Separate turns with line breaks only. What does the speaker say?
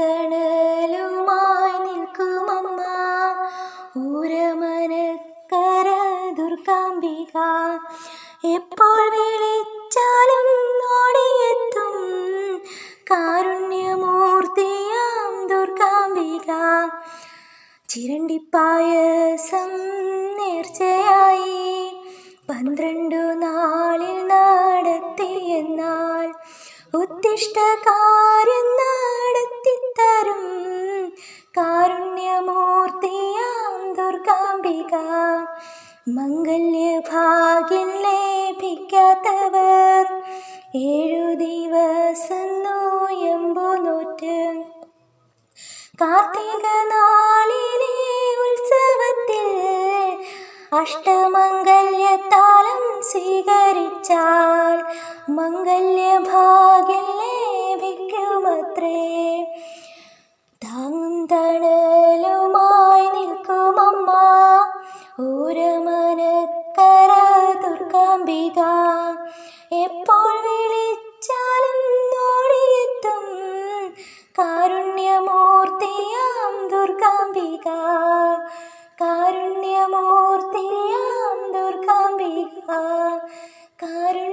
തണലുമായി നിൽക്കുമമ്മ. ഊരമനക്കര ദുർഗാംബിക. എപ്പോൾ വിളിച്ചാലും ഓടിയെത്തും. കാരുണ്യമൂർത്തിയാം ദുർഗാംബിക. ചിരണ്ടിപ്പായസം നേർച്ചയായി. പന്ത്രണ്ടു നാളിൽ നടത്തിയെന്നാൽ ഉത്തിഷ്ടകാര്യം നടത്തിത്തരും കാരുണ്യമൂർത്തിയാം ദുർഗാംബിക. മംഗല്യഭാഗ്യം ലഭിക്കാത്തവർ ഏഴു ദിവസം നോയമ്പു കാർത്തിക നാളിലെ ഉത്സവത്തിൽ അഷ്ടമംഗല്യത്താലം സ്വീകരിച്ചാൽ മംഗല്യഭാഗ്യം ഊരമനക്കര ദുർഗാംബിക. എപ്പോൾ വിളിച്ചാലും ഓടിയെത്തും കാരുണ്യമൂർത്തിയാം ദുർഗാംബിക. കാരുണ്യമൂർത്തിയാം ദുർഗാംബിക. കാരുണ്യ